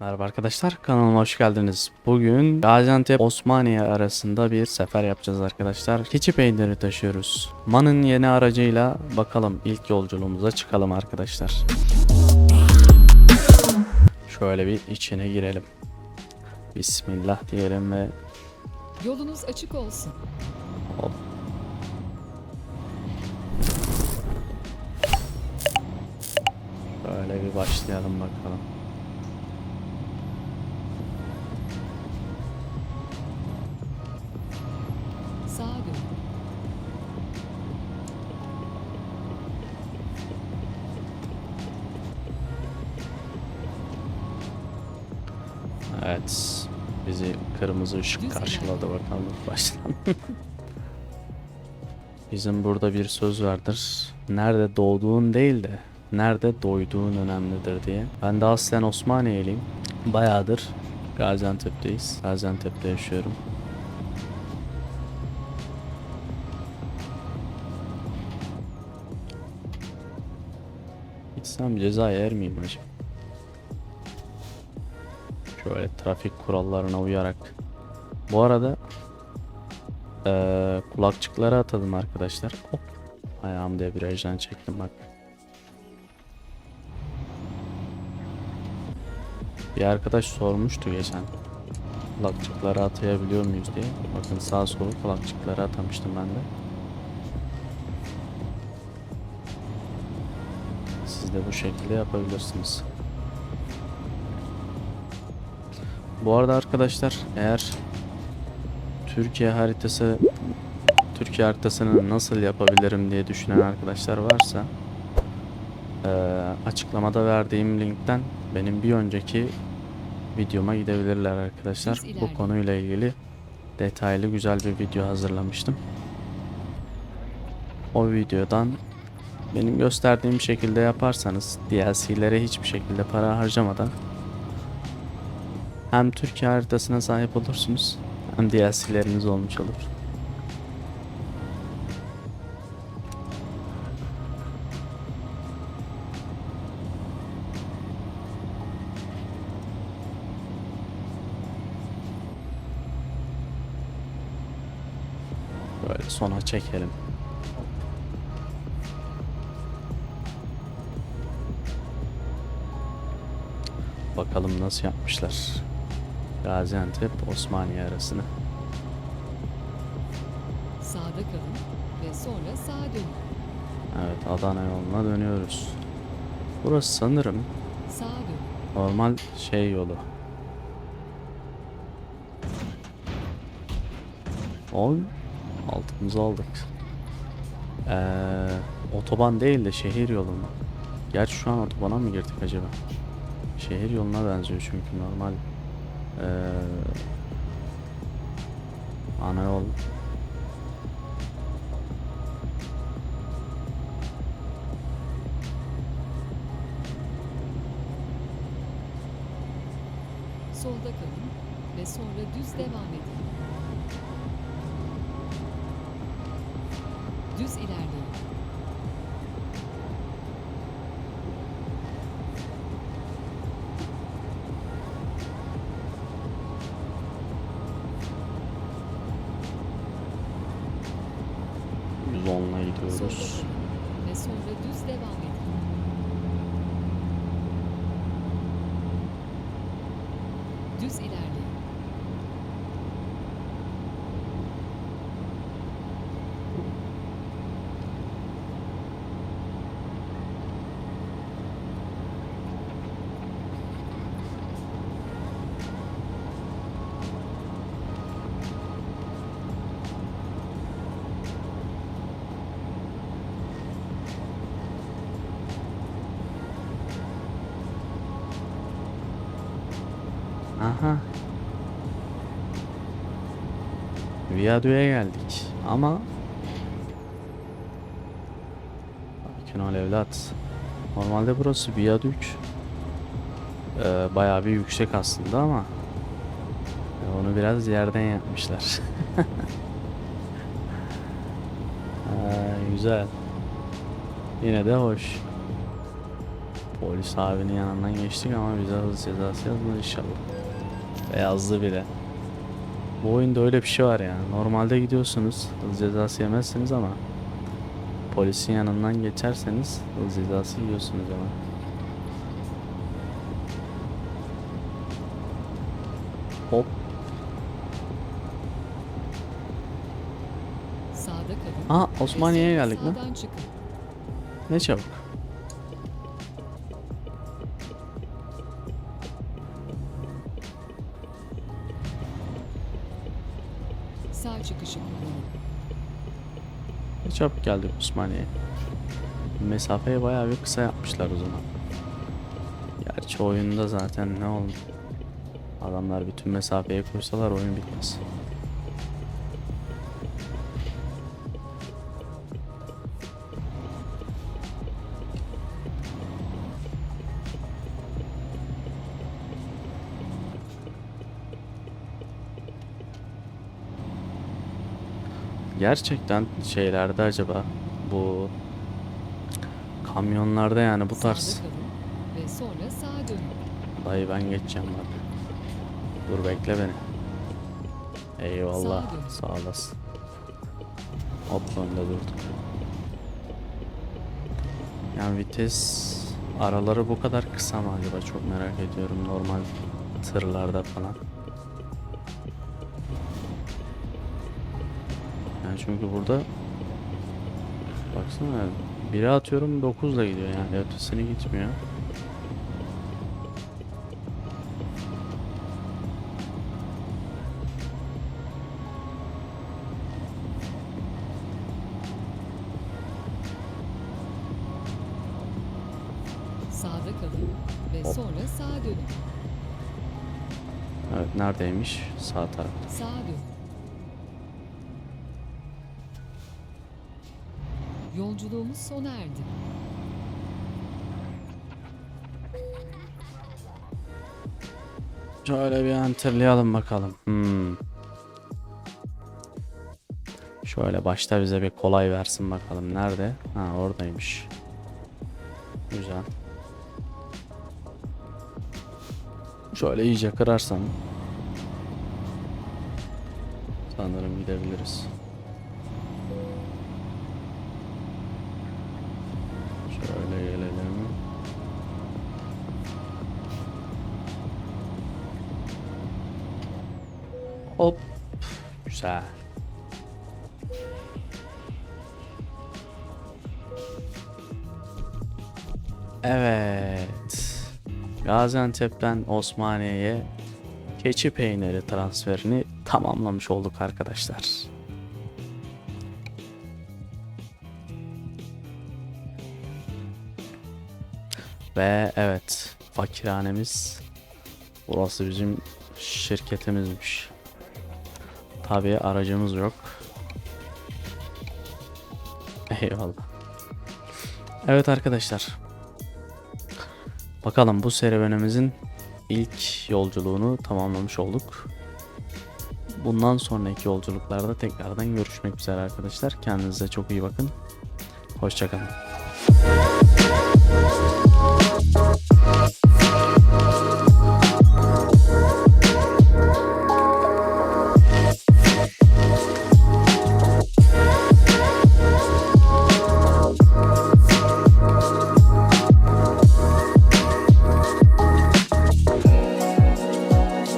Merhaba arkadaşlar kanalıma hoş geldiniz. Bugün Gaziantep Osmaniye arasında bir sefer yapacağız arkadaşlar. Keçi peyniri taşıyoruz. Man'ın yeni aracıyla bakalım ilk yolculuğumuza çıkalım arkadaşlar. Şöyle bir içine girelim. Bismillah diyelim ve Yolunuz açık olsun. Bir başlayalım bakalım. Evet. Bizi kırmızı ışık karşıladı bakalım baştan. Bizim burada bir söz vardır. Nerede doğduğun değil de nerede doyduğun önemlidir diye. Ben de aslen Osmaniyeliyim. Bayağıdır Gaziantep'teyiz. Gaziantep'te yaşıyorum. Gitsem ceza yer miyim acaba? Şöyle trafik kurallarına uyarak. Bu arada eee, kulakçıkları atadım arkadaşlar. Hop. Ayağımı debriyajdan çektim bak. Bir arkadaş sormuştu geçen. Kulakçıkları atayabiliyor muyuz diye. Bakın sağ sol kulakçıkları atamıştım ben de. Siz de bu şekilde yapabilirsiniz. Bu arada arkadaşlar eğer Türkiye haritası Türkiye haritasını nasıl yapabilirim diye düşünen arkadaşlar varsa açıklamada verdiğim linkten benim bir önceki videoma gidebilirler arkadaşlar. Bu konuyla ilgili detaylı güzel bir video hazırlamıştım. O videodan benim gösterdiğim şekilde yaparsanız DLC'lere hiçbir şekilde para harcamadan hem Türkiye haritasına sahip olursunuz hem DLC'leriniz olmuş olur. Sona çekelim. Bakalım nasıl yapmışlar. Gaziantep Osmaniye arasını. Sağda kalın ve sonra sağa dönün. Evet Adana yoluna dönüyoruz. Burası sanırım Sağa dön. normal şey yolu. Oy altımızı aldık. Ee, otoban değil de şehir yolu mu? Gerçi şu an otobana mı girdik acaba? Şehir yoluna benziyor çünkü normal ee, ana yol Solda kalın ve sonra düz devam edin. Düz ilerleyin. Solda gidiyoruz. ve sonra düz devam edin. Düz ilerleyin. Aha. Viyadüğe geldik ama Sakin ol evlat. Normalde burası viyadük. Ee, bayağı bir yüksek aslında ama e, onu biraz yerden yapmışlar. Güzel. Yine de hoş. Polis abinin yanından geçtik ama bize hız cezası yazmadı inşallah. Ve yazdı bile. Bu oyunda öyle bir şey var yani. Normalde gidiyorsunuz hız cezası yemezsiniz ama polisin yanından geçerseniz hız cezası yiyorsunuz ama. Hop. Sağda kalın. Aa Osmaniye'ye geldik çıkın. Ne çabuk. Ne çabuk geldik Osmaniye'ye. Mesafeyi bayağı bir kısa yapmışlar o zaman. Gerçi oyunda zaten ne oldu? Adamlar bütün mesafeyi koysalar oyun bitmez. Gerçekten şeylerde acaba bu kamyonlarda yani bu tarz ve sonra sağa dönün. Dayı ben geçeceğim bak. Dur bekle beni. Eyvallah. Sağ olasın. Hop önde durduk. Yani vites araları bu kadar kısa mı acaba çok merak ediyorum normal tırlarda falan. Yani çünkü burada baksana biri atıyorum 9 ile gidiyor yani ötesini gitmiyor. Sağda kalın ve Hop. sonra sağa dönün. Evet neredeymiş? Sağ tarafta. Sağa dönün. Yolculuğumuz sona erdi. Şöyle bir hatırlayalım bakalım. Hmm. Şöyle başta bize bir kolay versin bakalım. Nerede? Ha oradaymış. Güzel. Şöyle iyice kırarsan sanırım gidebiliriz. Güzel. Evet. Gaziantep'ten Osmaniye'ye keçi peyniri transferini tamamlamış olduk arkadaşlar. Ve evet, fakirhanemiz burası bizim şirketimizmiş. Tabii aracımız yok. Eyvallah. Evet arkadaşlar. Bakalım bu serüvenimizin ilk yolculuğunu tamamlamış olduk. Bundan sonraki yolculuklarda tekrardan görüşmek üzere arkadaşlar. Kendinize çok iyi bakın. Hoşçakalın.